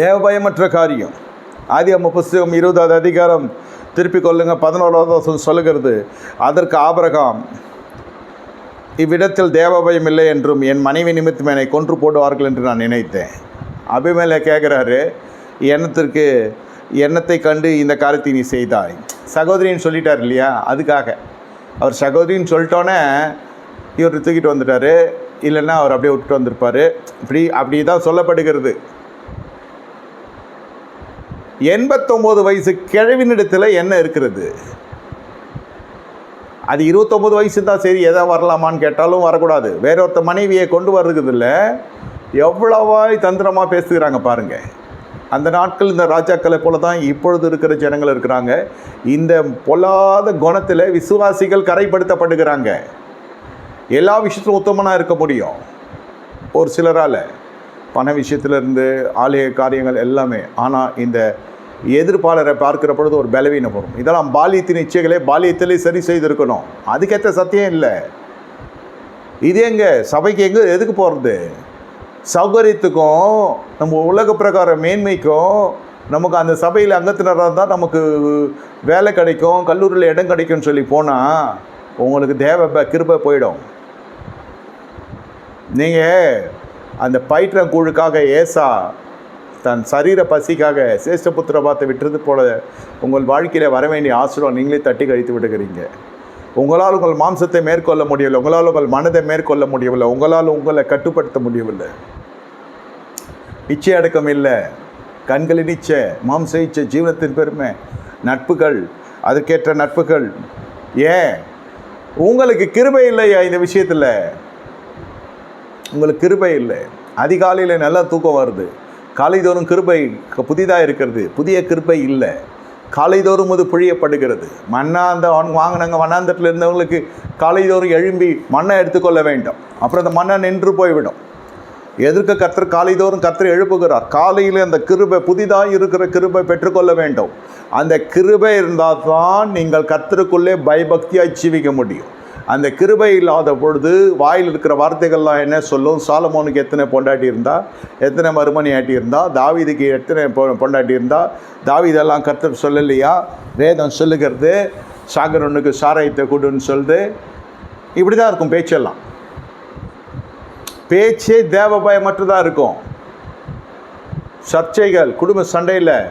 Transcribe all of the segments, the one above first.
தேவபயமற்ற காரியம். ஆதி அம்ம புஸ்தகம் இருபதாவது அதிகாரம். திருப்பிக் கொள்ளுங்க பதினோராவது சொல்லுகிறது அதற்கு ஆபரகம் இவ்விடத்தில் தேவபயம் இல்லை என்றும் என் மனைவி நிமித்தம் என்னை கொன்று போடுவார்கள் என்று நான் நினைத்தேன். அபிமேல கேட்குறாரு எண்ணத்திற்கு எண்ணத்தை கண்டு இந்த காரியத்தை நீ செய்தாய்? சகோதரின்னு சொல்லிட்டார் இல்லையா? அதுக்காக. அவர் சகோதரின்னு சொல்லிட்டோன்னே இவர் தூக்கிட்டு வந்துட்டார். இல்லைன்னா அவர் அப்படியே விட்டுட்டு வந்திருப்பார். இப்படி அப்படி தான் சொல்லப்படுகிறது. எண்பத்தொம்போது வயசு கிழவினிடத்தில் என்ன இருக்கிறது? அது இருபத்தொம்போது வயசு தான் சரி எதை வரலாமான்னு கேட்டாலும் வரக்கூடாது. வேற ஒருத்த மனைவியை கொண்டு வர்றதுல எவ்வளவாய் தந்திரமாக பேசுகிறாங்க பாருங்கள் அந்த நாட்கள் இந்த ராஜாக்களை போல தான் இப்பொழுது இருக்கிற ஜனங்கள் இருக்கிறாங்க. இந்த பொல்லாத குணத்தில் விசுவாசிகள் கரைப்படுத்தப்படுகிறாங்க. எல்லா விஷயத்திலும் உத்தமனாக இருக்க முடியும். ஒரு சிலரால். பண விஷயத்திலிருந்து ஆலய காரியங்கள் எல்லாமே. ஆனால் இந்த எதிர்ப்பாளரை பார்க்கிற பொழுது ஒரு பலவீனம் வரும். இதெல்லாம் பாலியத்தின் இச்சைகளே பாலியத்திலே சரி செய்திருக்கணும். அதுக்கேற்ற சத்தியம் இல்லை. இது எங்கே? சபைக்கு எங்கே? எதுக்கு போகிறது சௌகரியத்துக்கும் நம்ம உலக பிரகார மேன்மைக்கும் நமக்கு அந்த சபையில் அங்கத்தினராக தான் நமக்கு வேலை கிடைக்கும் கல்லூரியில் இடம் கிடைக்கும்னு சொல்லி போனால் உங்களுக்கு தேவை கிருபை போயிடும். நீங்கள் அந்த பயிற்றங்கூழுக்காக ஏசா தன் சரீர பசிக்காக சேஷ்டபுத்திர பார்த்து விட்டுறது போல உங்கள் வாழ்க்கையில் வர வேண்டிய ஆசிரம் நீங்களே தட்டி கழித்து விடுகிறீங்க. உங்களால் உங்கள் மாம்சத்தை மேற்கொள்ள முடியவில்லை. உங்களால் உங்கள் மனதை மேற்கொள்ள முடியவில்லை. உங்களால் உங்களை கட்டுப்படுத்த முடியவில்லை. இச்சை அடக்கம் இல்லை. கண்களின் இச்சை மாம்ச இச்சை ஜீவனத்தின் பெருமை நட்புகள் அதுக்கேற்ற நட்புகள். ஏன்? உங்களுக்கு கிருபை இல்லையா இந்த விஷயத்தில்? உங்களுக்கு கிருபை இல்லை. அதிகாலையில் நல்லா தூக்கம் வருது. காலைதோறும் கிருபை புதிதாக இருக்கிறது. புதிய கிருபை இல்லை. காலைதோறும் அது புழியப்படுகிறது. மண்ணாந்த வாங்கினாங்க வண்ணாந்தத்தில் இருந்தவங்களுக்கு காலைதோறும் எழும்பி மண்ணை எடுத்துக்கொள்ள வேண்டும். அப்புறம் அந்த மண்ணை நின்று போய்விடும். எதிர்க்க கர்த்தர் காலைதோறும் கர்த்தர் எழுப்புகிறார். காலையில் அந்த கிருபை புதிதாக இருக்கிற கிருபை பெற்றுக்கொள்ள வேண்டும். அந்த கிருபை இருந்தால் தான் நீங்கள் கர்த்தருக்குள்ளே பயபக்தியாக ஜீவிக்க முடியும். அந்த கிருபை இல்லாத பொழுது வாயில் இருக்கிற வார்த்தைகள்லாம் என்ன சொல்லும்? சாலமோனுக்கு எத்தனை பொண்டாட்டி இருந்தா? எத்தனை மறுமணி ஆட்டி இருந்தா? தாவிதுக்கு எத்தனை பொ- பொண்டாட்டி இருந்தா? தாவீதெல்லாம் கர்த்தர் சொல்லலையா? வேதம் சொல்லுகிறது சாகரனுக்கு சாராயத்தை கொடுன்னு சொல்லுது. இப்படி தான் இருக்கும் பேச்செல்லாம். பேச்சே தேவ பயமற்றதாக இருக்கும். சர்ச்சைகள் குடும்ப சண்டையில்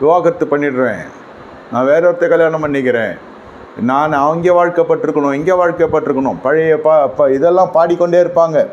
விவாகரத்து பண்ணிடுறேன். நான் வேற ஒருத்தர் கல்யாணம் பண்ணிக்கிறேன். நான் அங்கே வாழ்க்கப்பட்டிருக்கணும் இங்கே வாழ்க்கப்பட்டிருக்கணும். பழைய பா ப- இதெல்லாம் பாடிக்கொண்டே இருப்பாங்க.